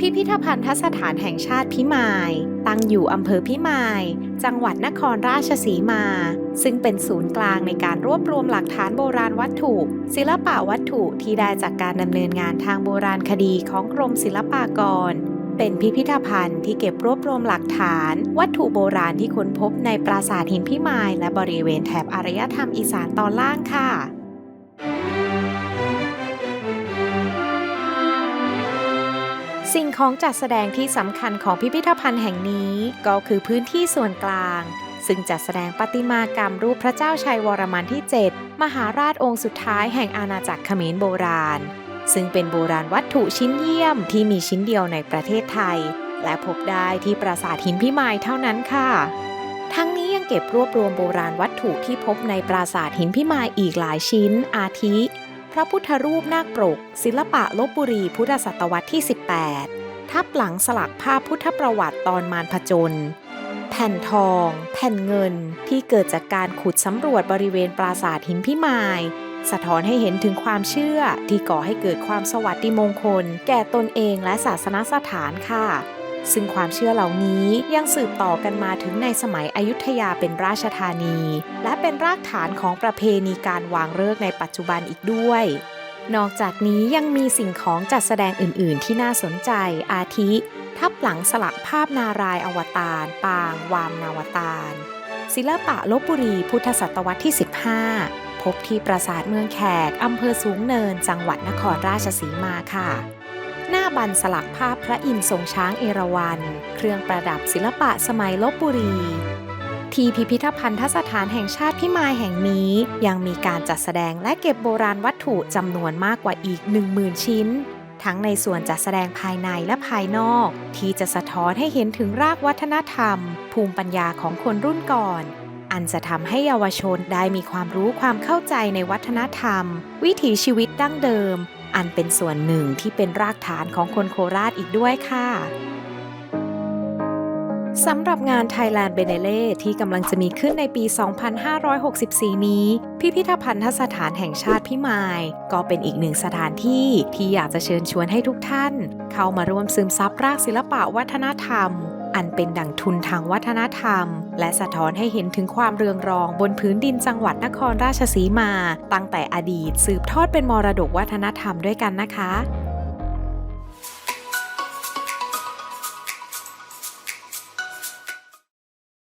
พิพิธภัณฑสถานแห่งชาติพิมาย ตั้งอยู่อำเภอพิมาย จังหวัดนครราชสีมา ซึ่งเป็นศูนย์กลางในการรวบรวมหลักฐานโบราณวัตถุ ศิลปะวัตถุที่ได้จากการดำเนินงานทางโบราณคดีของกรมศิลปากร เป็นพิพิธภัณฑ์ที่เก็บรวบรวมหลักฐาน วัตถุโบราณที่ค้นพบในปราสาทหินพิมาย และบริเวณแถบอารยธรรมอีสานตอนล่างค่ะ สิ่งของจัดแสดงที่สำคัญของพิพิธภัณฑ์แห่งนี้ก็คือพื้นที่ส่วนกลาง ซึ่งจัดแสดงประติมากรรมรูปพระเจ้าชัยวรมันที่ 7 มหาราชองค์สุดท้ายแห่งอาณาจักรเขมรโบราณ ซึ่งเป็นโบราณวัตถุชิ้นเยี่ยมที่มีชิ้นเดียวในประเทศไทย และพบได้ที่ปราสาทหินพิมายเท่านั้นค่ะ ทั้งนี้ยังเก็บรวบรวมโบราณวัตถุที่พบในปราสาทหินพิมายอีกหลายชิ้น อาทิ ระพุทธรูปนาคปรก ศิลปะลบบุรีพุทธศตวรรษที่ 18 ทับหลังสลักภาพพุทธประวัติตอนมารผจญแผ่นทอง แผ่นเงินที่เกิดจากการขุดสำรวจบริเวณปราสาทหินพิมาย สะท้อนให้เห็นถึงความเชื่อที่ก่อให้เกิดความสวัสดิมงคล แก่ตนเองและศาสนสถานค่ะ ซึ่งความเชื่อเหล่านี้ยังสืบต่อกันมาถึงในสมัยอยุธยาเป็นราชธานี และเป็นรากฐานของประเพณีการวางฤกษ์ในปัจจุบันอีกด้วย นอกจากนี้ยังมีสิ่งของจัดแสดงอื่น ๆ ที่น่าสนใจอาทิ ทับหลังสลักภาพนารายณ์อวตารปาง วามนาวตารศิลปะลบบุรีพุทธศตวรรษที่ 15 พบที่ปราสาทเมืองแขกอำเภอสูงเนิน จังหวัดนครราชสีมาค่ะ หน้าบันสลักภาพพระอินทร์ทรงช้างเอราวัณ เครื่องประดับศิลปะสมัยลบบุรี ที่พิพิธภัณฑสถานแห่งชาติพิมายแห่งนี้ยังมีการจัดแสดงและเก็บโบราณวัตถุจำนวนมากกว่าอีก 10,000 ชิ้น ทั้งในส่วนจัดแสดงภายในและภายนอก ที่จะสะท้อนให้เห็นถึงรากวัฒนธรรม ภูมิปัญญาของคนรุ่นก่อน อันจะทำให้เยาวชนได้มีความรู้ความเข้าใจในวัฒนธรรม วิถีชีวิตดั้งเดิม อันเป็นส่วนหนึ่งที่เป็นรากฐานของคนโคราชอีกด้วยค่ะสำหรับงาน Thailand b e n e l e ที่กำลังจะมีขึ้นในปี 2564 นี้ พิพิธภัณฑสถานแห่งชาติพิมาย ก็เป็นอีกหนึ่งสถานที่ที่อยากจะเชิญชวนให้ทุกท่าน เข้ามาร่วมซึมซับรากศิลปะวัฒนธรรม อันเป็นดั่งทุนทางวัฒนธรรม และสะท้อนให้เห็นถึงความเรืองรองบนพื้นดินจังหวัดนครราชสีมา ตั้งแต่อดีตสืบทอดเป็นมรดกวัฒนธรรมด้วยกันนะคะ